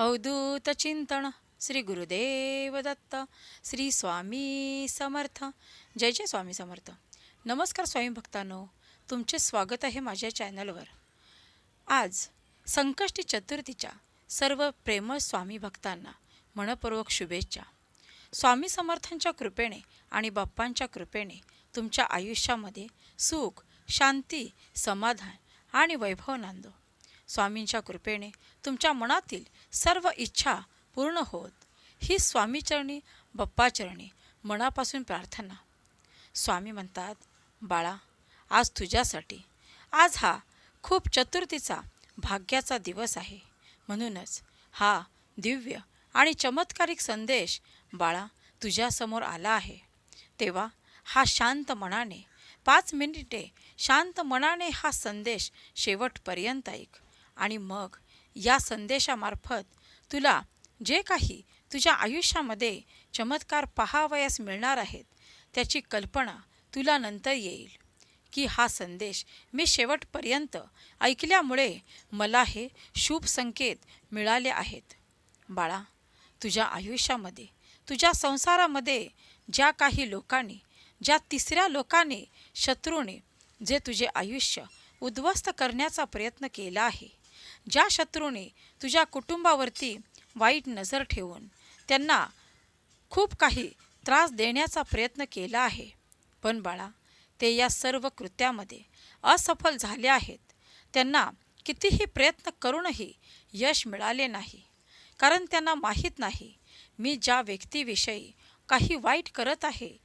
अवधूत चिंतन श्री गुरुदेव दत्त श्री स्वामी समर्थ. जय जय स्वामी समर्थ. नमस्कार स्वामी भक्तांनो तुमचे स्वागत आहे माझ्या चॅनलवर. आज संकष्टी चतुर्थीच्या सर्व प्रेमळ स्वामी भक्तांना मनपूर्वक शुभेच्छा. स्वामी समर्थांच्या कृपेने आणि बाप्पांच्या कृपेने तुमच्या आयुष्यामध्ये सुख शांती समाधान आणि वैभव नांदो. स्वामींच्या कृपेने तुमच्या मनातील सर्व इच्छा पूर्ण होत. ही स्वामीचरणी बप्पाचरणी मनापासून प्रार्थना. स्वामी म्हणतात बाळा आज तुझ्यासाठी आज हा खूप चतुर्थीचा भाग्याचा दिवस आहे. म्हणूनच हा दिव्य आणि चमत्कारिक संदेश बाळा तुझ्यासमोर आला आहे. तेव्हा हा शांत मनाने पाच मिनिटे शांत मनाने हा संदेश शेवटपर्यंत ऐक. आणि मग या संदेशामार्फत तुला जे काही तुझ्या आयुष्यामध्ये चमत्कार पहावयास मिळणार आहेत त्याची कल्पना तुला नंतर येईल. की हा संदेश मी शेवटपर्यंत ऐकल्यामुळे मला हे शुभ संकेत मिळाले आहेत. बाळा तुझ्या आयुष्यामध्ये तुझ्या संसारामध्ये ज्या काही लोकांनी ज्या तिसऱ्या लोकांनी शत्रूने जे तुझे आयुष्य उद्ध्वस्त करण्याचा प्रयत्न केला आहे ज्या शत्रूने तुझ्या कुटुंबावरती वाईट नजर ठेवून त्यांना खूप काही त्रास देण्याचा प्रयत्न केला आहे. पण बाळा ते या सर्व कृत्यामध्ये असफल झाले आहेत. त्यांना कितीही प्रयत्न करूनही यश मिळाले नाही. कारण त्यांना माहीत नाही मी ज्या व्यक्तीविषयी काही वाईट करत आहे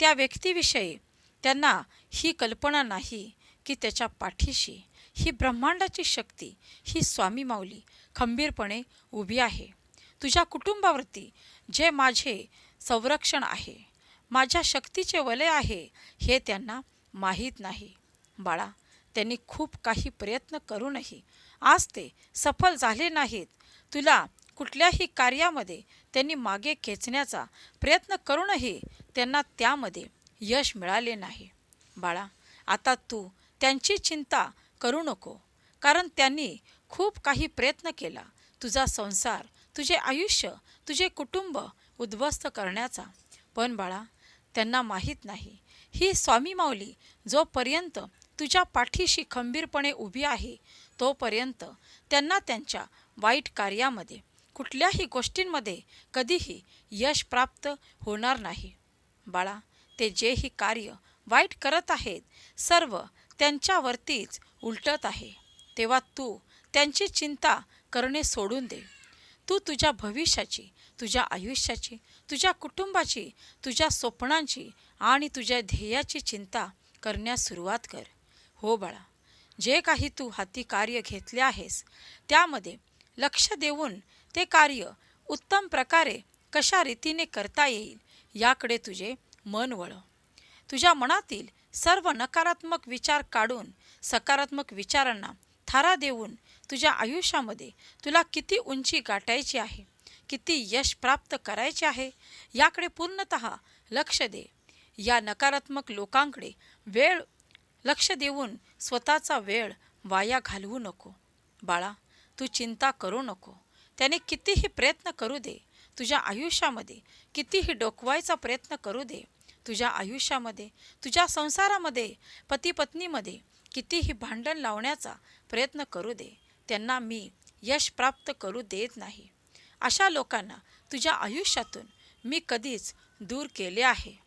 त्या व्यक्तीविषयी त्यांना ही कल्पना नाही की त्याच्या पाठीशी ही ब्रह्मांडाची शक्ती ही स्वामी माऊली खंबीरपणे उभी आहे. तुझ्या कुटुंबावरती जे माझे संरक्षण आहे माझ्या शक्तीचे वलय आहे हे त्यांना माहीत नाही. बाळा त्यांनी खूप काही प्रयत्न करूनही आज ते सफल झाले नाहीत. तुला कुठल्याही कार्यामध्ये त्यांनी मागे खेचण्याचा प्रयत्न करूनही त्यांना त्यामध्ये यश मिळाले नाही. बाळा आता तू त्यांची चिंता करू नको. कारण त्यांनी खूप काही प्रयत्न केला. तुझा संसार तुझे आयुष्य तुझे कुटुंब उद्ध्वस्त करण्याचा. पण बाळा त्यांना माहीत नाही. ही स्वामी माऊली जोपर्यंत तुझ्या पाठीशी खंबीरपणे उभी आहे तोपर्यंत त्यांना त्यांच्या वाईट कार्यामध्ये कुठल्याही गोष्टींमध्ये कधीही यश प्राप्त होणार नाही. बाळा ते जेही कार्य वाईट करत आहेत सर्व त्यांच्यावरतीच उलटत आहे. तेव्हा तू त्यांची चिंता करणे सोडून दे. तू तुझ्या भविष्याची तुझ्या आयुष्याची तुझ्या कुटुंबाची तुझ्या स्वप्नांची आणि तुझ्या ध्येयाची चिंता करण्यास सुरुवात कर. हो बाळा जे काही तू हाती कार्य घेतले आहेस त्यामध्ये लक्ष देऊन ते कार्य उत्तम प्रकारे कशा रीतीने करता येईल याकडे तुझे मन वळ. तुझ्या मनातील सर्व नकारात्मक विचार काढून सकारात्मक विचारांना थारा देऊन तुझ्या आयुष्यामध्ये तुला किती उंची गाठायची आहे किती यश प्राप्त करायचे आहे याकडे पूर्णत लक्ष दे. या नकारात्मक लोकांकडे वेळ लक्ष देऊन स्वतःचा वेळ वाया घालवू नको. बाळा तू चिंता करू नको. त्याने कितीही प्रयत्न करू दे तुझ्या आयुष्यामध्ये कितीही डोकवायचा प्रयत्न करू दे तुझ्या आयुष्यामध्ये तुझ्या संसारामध्ये पती पत्नीमध्ये कितीही भांडण लावण्याचा प्रयत्न करू दे. त्यांना मी यश प्राप्त करू देत नाही. अशा लोकांना तुझ्या आयुष्यातून मी कधीच दूर केले आहे.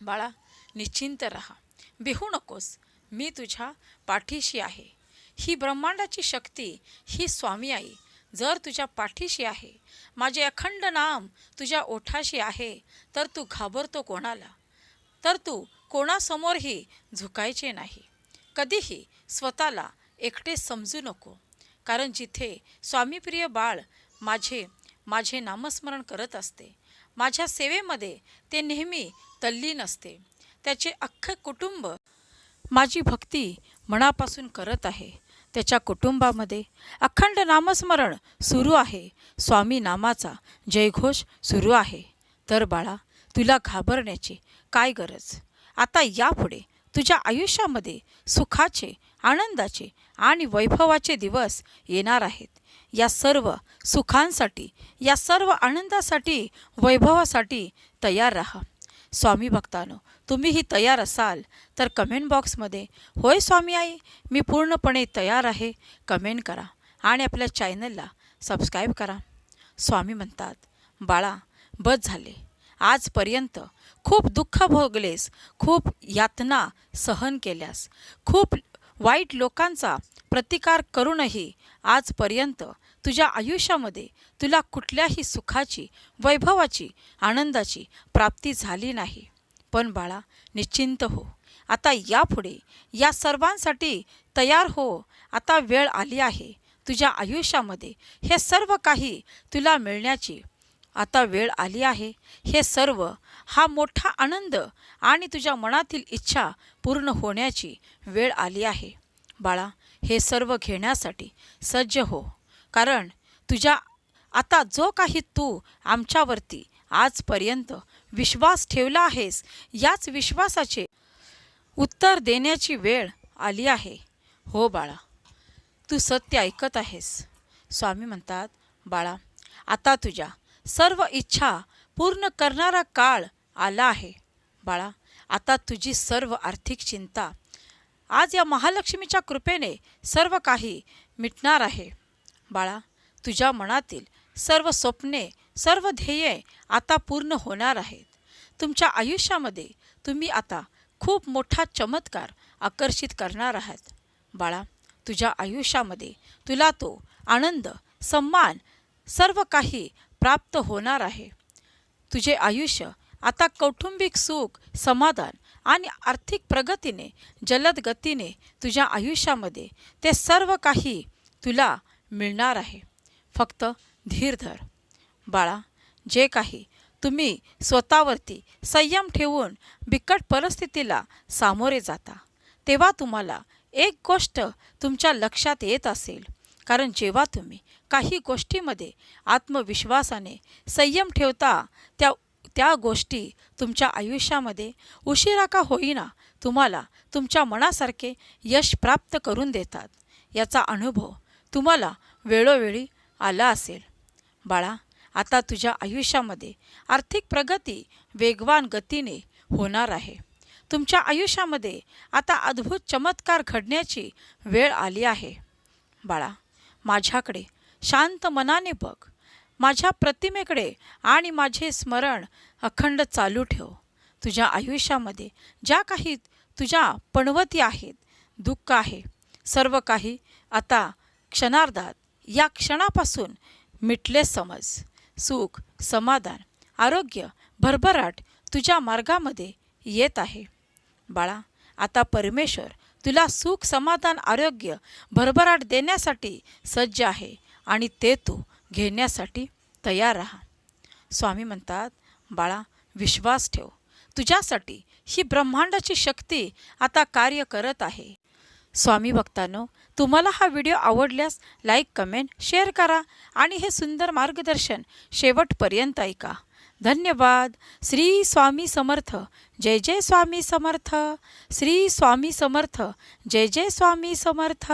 बाळा निश्चिंत राहा. बिहू नकोस. मी तुझ्या पाठीशी आहे. ही ब्रह्मांडाची शक्ती ही स्वामी आई जर तुझ्या पाठीशी आहे माझे अखंड नाम तुझ्या ओठाशी आहे तर तू घाबरतो कोणाला? तर तू कोणासमोरही झुकायचे नाही. कधीही स्वतःला एकटे समजू नको कारण जिथे स्वामीप्रिय बाळ माझे माझे नामस्मरण करत असते माझ्या सेवेमध्ये ते नेहमी तल्लीन असते. त्याचे अख्खे कुटुंब माझी भक्ती मनापासून करत आहे. त्याच्या कुटुंबामध्ये अखंड नामस्मरण सुरू आहे. स्वामी नामाचा जयघोष सुरू आहे. तर बाळा तुला घाबरण्याची काय गरज? आता यापुढे तुझ्या आयुष्यामध्ये सुखाचे आनंदाचे आणि वैभवाचे दिवस येणार आहेत. या सर्व सुखांसाठी या सर्व आनंदासाठी वैभवासाठी तयार राहा. स्वामी भक्तानो तुम्हीही तयार असाल तर कमेंट बॉक्समध्ये होय स्वामी आई मी पूर्णपणे तयार आहे कमेंट करा आणि आपल्या चॅनलला सबस्क्राईब करा. स्वामी म्हणतात बाळा बस झाले. आजपर्यंत खूप दुःख भोगलेस खूप यातना सहन केल्यास खूप वाईट लोकांचा प्रतिकार करूनही आजपर्यंत तुझ्या आयुष्यामध्ये तुला कुठल्याही सुखाची वैभवाची आनंदाची प्राप्ती झाली नाही. पण बाळा निश्चिंत हो. आता यापुढे या सर्वांसाठी तयार हो. आता वेळ आली आहे. तुझ्या आयुष्यामध्ये हे सर्व काही तुला मिळण्याची. आता वेळ आली आहे. हे सर्व हा मोठा आनंद आणि तुझ्या मनातील इच्छा पूर्ण होण्याची वेळ आली आहे. बाळा हे सर्व घेण्यासाठी सज्ज हो. कारण तुझ्या आता जो काही तू आमच्यावरती आजपर्यंत विश्वास ठेवला आहेस याच विश्वासाचे उत्तर देण्याची वेळ आली आहे. हो बाळा तू सत्य ऐकत आहेस. स्वामी म्हणतात बाळा आता तुझ्या सर्व इच्छा पूर्ण करणारा काळ आला आहे. बाळा आता तुझी सर्व आर्थिक चिंता आज या महालक्ष्मीच्या कृपेने सर्व काही मिटणार आहे. बाळा तुझ्या मनातील सर्व स्वप्ने सर्व ध्येये आता पूर्ण होणार आहेत. तुमच्या आयुष्यामध्ये तुम्ही आता खूप मोठा चमत्कार आकर्षित करणार आहात. बाळा तुझ्या आयुष्यामध्ये तुला तो आनंद सन्मान सर्व काही प्राप्त होणार आहे. तुझे आयुष्य आता कौटुंबिक सुख समाधान आणि आर्थिक प्रगतीने जलद गतीने तुझ्या आयुष्यामध्ये ते सर्व काही तुला मिळणार आहे. फक्त धीर धर. बाळा जे काही तुम्ही स्वतःवरती संयम ठेवून बिकट परिस्थितीला सामोरे जाता तेव्हा तुम्हाला एक गोष्ट तुमच्या लक्षात येत असेल. कारण जेव्हा तुम्ही काही गोष्टीमध्ये आत्मविश्वासाने संयम ठेवता त्या त्या गोष्टी तुमच्या आयुष्यामध्ये उशिरा का होईना तुम्हाला तुमच्या मनासारखे यश प्राप्त करून देतात. याचा अनुभव तुम्हाला वेळोवेळी आला असेल. बाळा आता तुझ्या आयुष्यामध्ये आर्थिक प्रगती वेगवान गतीने होणार आहे. तुमच्या आयुष्यामध्ये आता अद्भुत चमत्कार घडण्याची वेळ आली आहे. बाळा माझ्याकडे शांत मनाने बघ. माझ्या प्रतिमेकडे आणि माझे स्मरण अखंड चालू ठेव. तुझ्या आयुष्यामध्ये ज्या काही तुझ्या पणवती आहेत दुःख आहे सर्व काही आता क्षणार्धात या क्षणापासून मिटले समज. सुख समाधान आरोग्य भरभराट तुझ्या मार्गामध्ये येत आहे. बाळा आता परमेश्वर तुला सुख समाधान आरोग्य भरभराट देण्यासाठी सज्ज आहे आणि ते तू घेण्यासाठी तयार राहा. स्वामी म्हणतात बाळा विश्वास ठेव. तुझ्यासाठी ही ब्रह्मांडाची शक्ती आता कार्य करत आहे. स्वामी भक्तांनो तुम्हाला हा व्हिडिओ आवडल्यास लाईक कमेंट शेअर करा आणि हे सुंदर मार्गदर्शन शेवटपर्यंत ऐका. धन्यवाद. श्री स्वामी समर्थ. जय जय स्वामी समर्थ. श्री स्वामी समर्थ. जय जय स्वामी समर्थ.